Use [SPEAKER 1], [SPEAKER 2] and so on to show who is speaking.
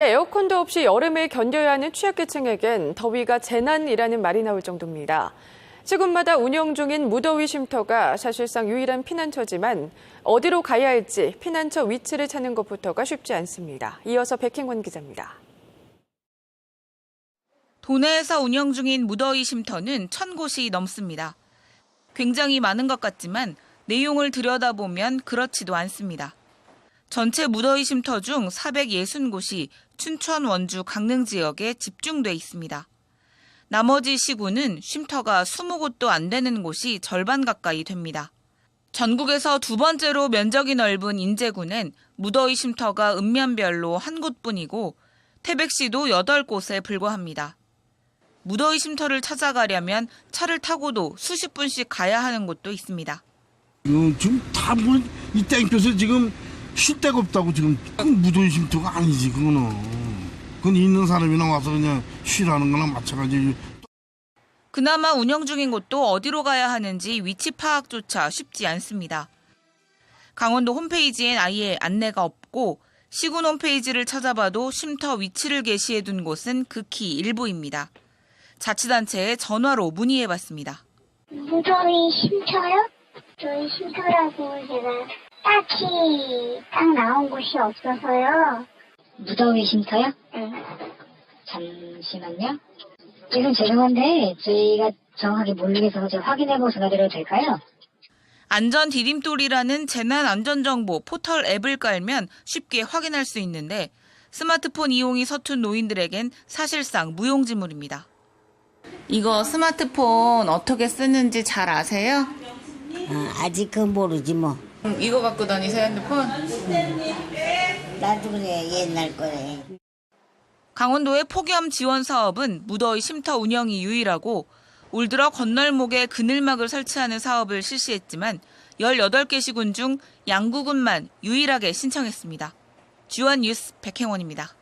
[SPEAKER 1] 에어컨도 없이 여름을 견뎌야 하는 취약계층에겐 더위가 재난이라는 말이 나올 정도입니다. 시군마다 운영 중인 무더위 쉼터가 사실상 유일한 피난처지만 어디로 가야 할지 피난처 위치를 찾는 것부터가 쉽지 않습니다. 이어서 백행원 기자입니다.
[SPEAKER 2] 도내에서 운영 중인 무더위 쉼터는 천 곳이 넘습니다. 굉장히 많은 것 같지만 내용을 들여다보면 그렇지도 않습니다. 전체 무더위 쉼터 중 460곳이 춘천, 원주, 강릉 지역에 집중돼 있습니다. 나머지 시군은 쉼터가 20곳도 안 되는 곳이 절반 가까이 됩니다. 전국에서 두 번째로 면적이 넓은 인제군은 무더위 쉼터가 읍면별로 한 곳뿐이고 태백시도 8곳에 불과합니다. 무더위 쉼터를 찾아가려면 차를 타고도 수십 분씩 가야 하는 곳도 있습니다.
[SPEAKER 3] 어, 지금 다뭐이 땡볕에 지금 쉴 데가 없다고 지금 무더위 쉼터가 아니지 그거는 그건 있는 사람이나 와서 그냥 쉬라는 거랑 마찬가지
[SPEAKER 2] 그나마 운영 중인 곳도 어디로 가야 하는지 위치 파악조차 쉽지 않습니다. 강원도 홈페이지엔 아예 안내가 없고 시군 홈페이지를 찾아봐도 쉼터 위치를 게시해 둔 곳은 극히 일부입니다. 자치단체에 전화로 문의해 봤습니다.
[SPEAKER 4] 무더위 쉼터요? 무더위 쉼터라고 제가 딱히 딱 나온 곳이 없어서요.
[SPEAKER 5] 무더위 쉼터요?
[SPEAKER 4] 네.
[SPEAKER 5] 잠시만요. 지금 죄송한데 저희가 정확하게 모르겠어서 제가 확인해보고 전화드려도 될까요?
[SPEAKER 2] 안전 디딤돌이라는 재난 안전 정보 포털 앱을 깔면 쉽게 확인할 수 있는데 스마트폰 이용이 서툰 노인들에겐 사실상 무용지물입니다. 이거 스마트폰 어떻게 쓰는지 잘 아세요?
[SPEAKER 6] 아, 아직은 모르지 뭐.
[SPEAKER 2] 이거 갖고 다니세요 핸드폰?
[SPEAKER 6] 나도 그래 옛날 거래.
[SPEAKER 2] 강원도의 폭염 지원 사업은 무더위 쉼터 운영이 유일하고 올 들어 건널목에 그늘막을 설치하는 사업을 실시했지만 18개 시군 중 양구군만 유일하게 신청했습니다. 주한 뉴스 백행원입니다.